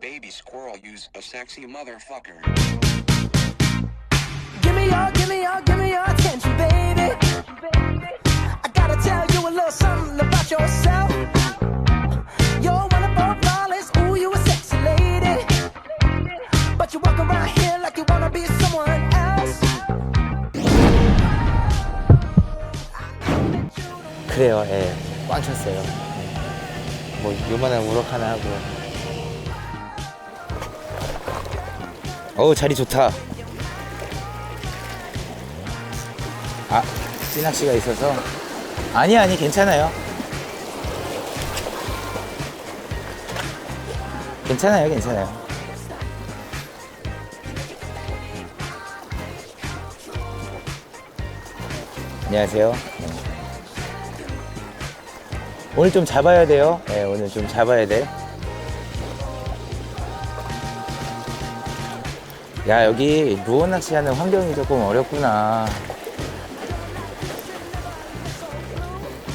baby squirrel use a sexy motherfucker. Give me your, give me your, give me your attention, baby. I gotta tell you a little something about yourself. You're wonderful, flawless, ooh, you a sexy lady. But you walk around here like you wanna be someone else. 그래요, 예. 꽝 쳤어요. 예. 뭐, 요만한 우럭 하나 하고. 어우, 자리 좋다. 아, 찌낚시가 있어서. 아니, 아니, 괜찮아요. 괜찮아요, 괜찮아요. 안녕하세요. 네. 오늘 좀 잡아야 돼요. 네, 오늘 좀 잡아야 돼. 야, 여기 루어 낚시하는 환경이 조금 어렵구나.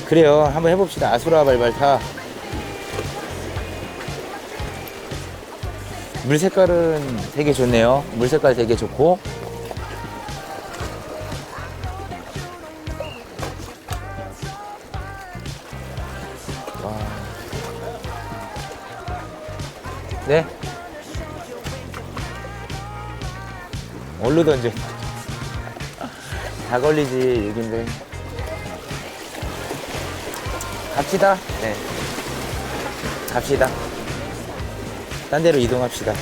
그래요. 한번 해봅시다. 아수라 발발타. 물 색깔은 되게 좋네요. 물 색깔 되게 좋고. 네. 얼로 던져. 다 걸리지, 얘긴데. 갑시다. 네. 갑시다. 딴 데로 이동합시다.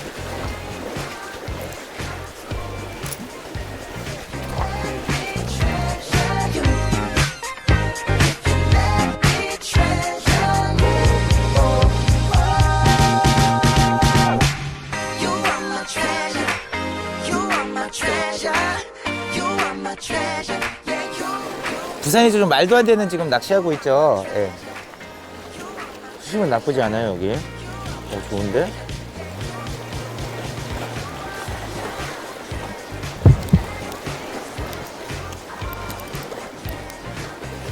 부산에서 좀 말도 안 되는 지금 낚시하고 있죠. 예. 수심은 나쁘지 않아요, 여기. 어, 좋은데?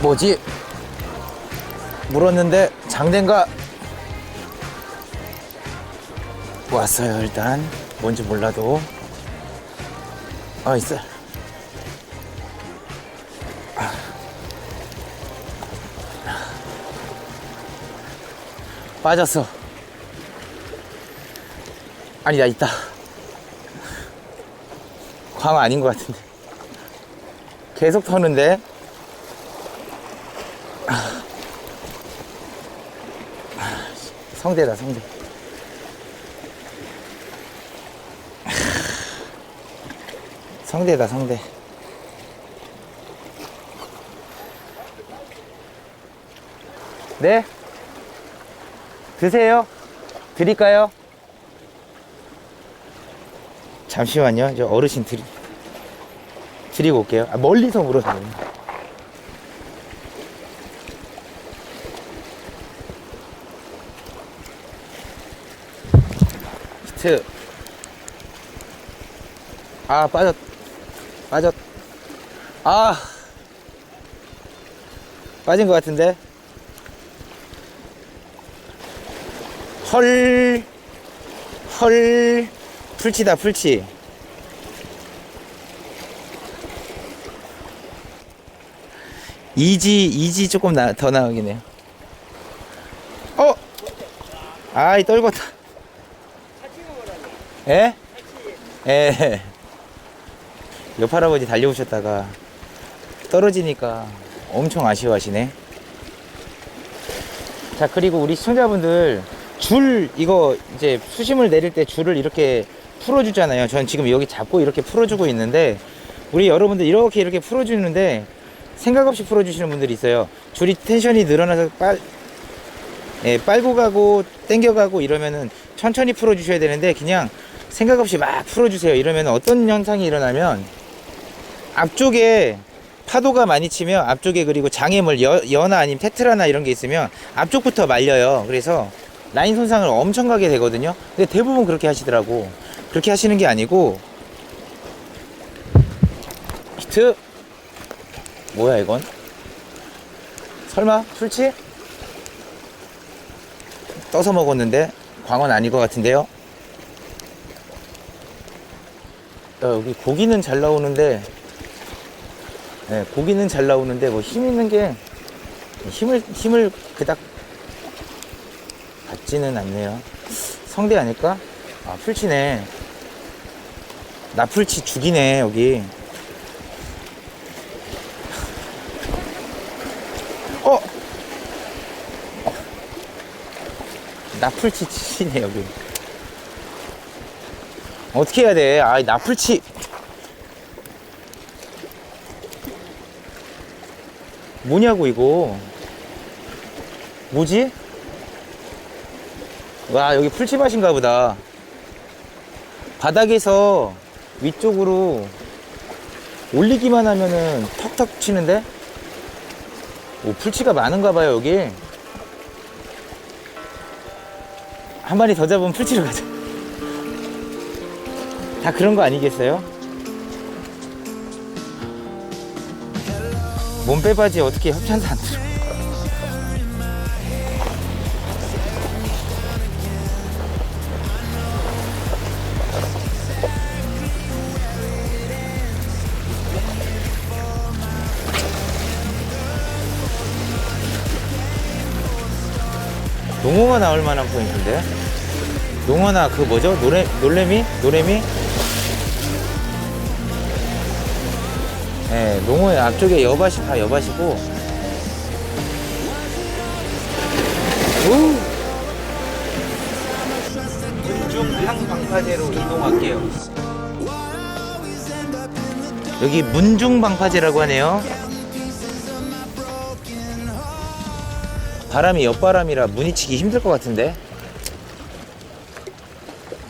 뭐지? 물었는데 장대인가? 왔어요, 일단. 뭔지 몰라도. 아, 있어. 빠졌어. 아니, 나 있다. 광어 아닌 것 같은데. 계속 터는데. 성대다, 성대. 성대다, 성대. 네? 드세요. 드릴까요? 잠시만요. 저 어르신 드리, 드리고 올게요. 아, 멀리서 물어서. 히트. 아, 빠졌. 빠졌. 아. 빠진 것 같은데. 헐, 헐, 풀치다, 풀치. 이지, 이지 조금 나, 더 나오긴 해요. 어? 아이, 떨궜다. 예? 예. 옆 할아버지 달려오셨다가 떨어지니까 엄청 아쉬워하시네. 자, 그리고 우리 시청자분들 줄 이거 이제 수심을 내릴 때 줄을 이렇게 풀어주잖아요. 전 지금 여기 잡고 이렇게 풀어주고 있는데 우리 여러분들 이렇게 이렇게 풀어주는데 생각 없이 풀어주시는 분들이 있어요. 줄이 텐션이 늘어나서 빨, 예, 빨고 가고 땡겨가고 이러면은 천천히 풀어주셔야 되는데 그냥 생각 없이 막 풀어주세요. 이러면 어떤 현상이 일어나면 앞쪽에 파도가 많이 치면 앞쪽에 그리고 장애물 여, 여나 아니면 테트라나 이런 게 있으면 앞쪽부터 말려요. 그래서 라인 손상을 엄청 가게 되거든요. 근데 대부분 그렇게 하시더라고. 그렇게 하시는 게 아니고 히트 뭐야 이건? 설마 풀치? 떠서 먹었는데 광원 아닌 것 같은데요? 야, 여기 고기는 잘 나오는데 네, 고기는 잘 나오는데 뭐 힘 있는 게 힘을 힘을 그닥 받지는 않네요. 성대 아닐까? 아 풀치네. 나풀치 죽이네 여기. 어? 나풀치 치네 여기. 어떻게 해야 돼? 아, 나풀치. 뭐냐고, 이거. 뭐지? 와, 여기 풀치밭인가 보다. 바닥에서 위쪽으로 올리기만 하면은 턱턱 치는데? 오, 풀치가 많은가 봐요, 여기. 한 마리 더 잡으면 풀치로 가자. 다 그런 거 아니겠어요? 몸빼바지 어떻게 협찬도 안 들어? 농어가 나올 만한 포인트인데? 농어나 그 뭐죠? 노래, 놀래미? 노래미? 예, 농어의 앞쪽에 여밭이 다 여밭이고. 우! 문중항 방파제로 이동할게요. 여기 문중 방파제라고 하네요. 바람이 옆바람이라 문이 치기 힘들 것 같은데.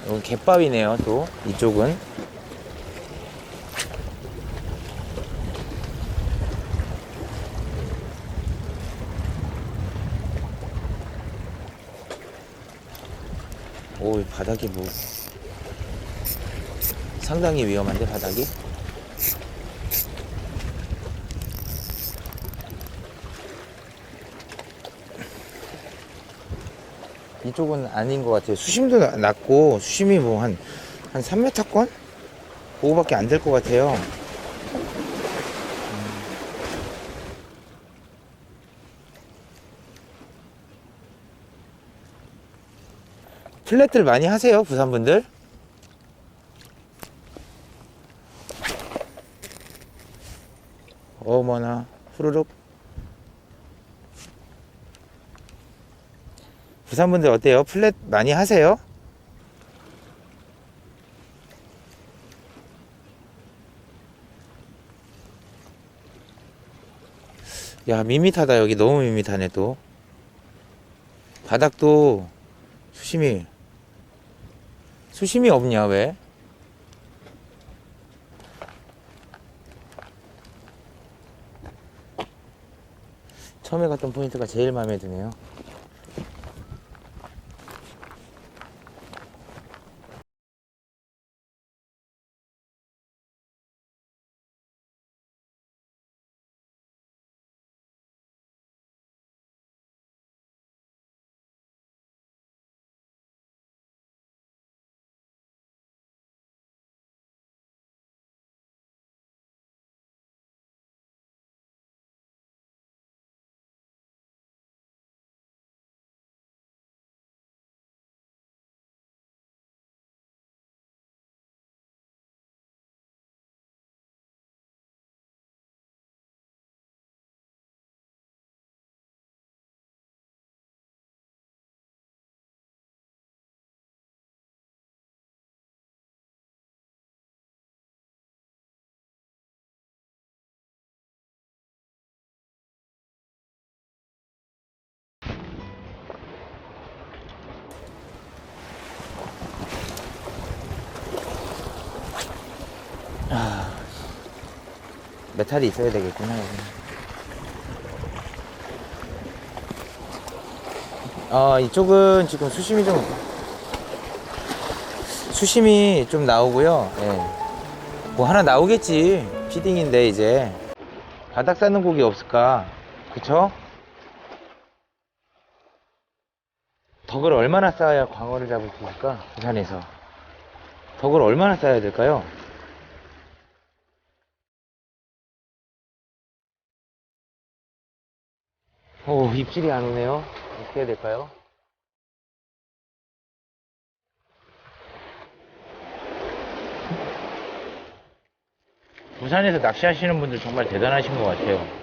여기 갯바위네요, 또. 이쪽은. 오, 이 바닥이 뭐 상당히 위험한데 바닥이? 이쪽은 아닌 것 같아요. 수심도 나- 낮고 수심이 뭐 한 한 3m권? 그거밖에 안 될 것 같아요. 음. 플랫들 많이 하세요, 부산분들? 어머나, 후루룩. 부산분들 어때요? 플랫 많이 하세요? 야, 밋밋하다. 여기 너무 밋밋하네, 또. 바닥도 수심이 수심이 없냐 왜? 처음에 갔던 포인트가 제일 마음에 드네요. 메탈이 있어야 되겠구나. 아 이쪽은 지금 수심이 좀 수심이 좀 나오고요. 예. 뭐 하나 나오겠지. 피딩인데 이제 바닥 쌓는 곡이 없을까? 그쵸? 덕을 얼마나 쌓아야 광어를 잡을 수 있을까? 부산에서 덕을 얼마나 쌓아야 될까요? 오, 입질이 안 오네요. 어떻게 해야 될까요? 부산에서 낚시하시는 분들 정말 대단하신 것 같아요.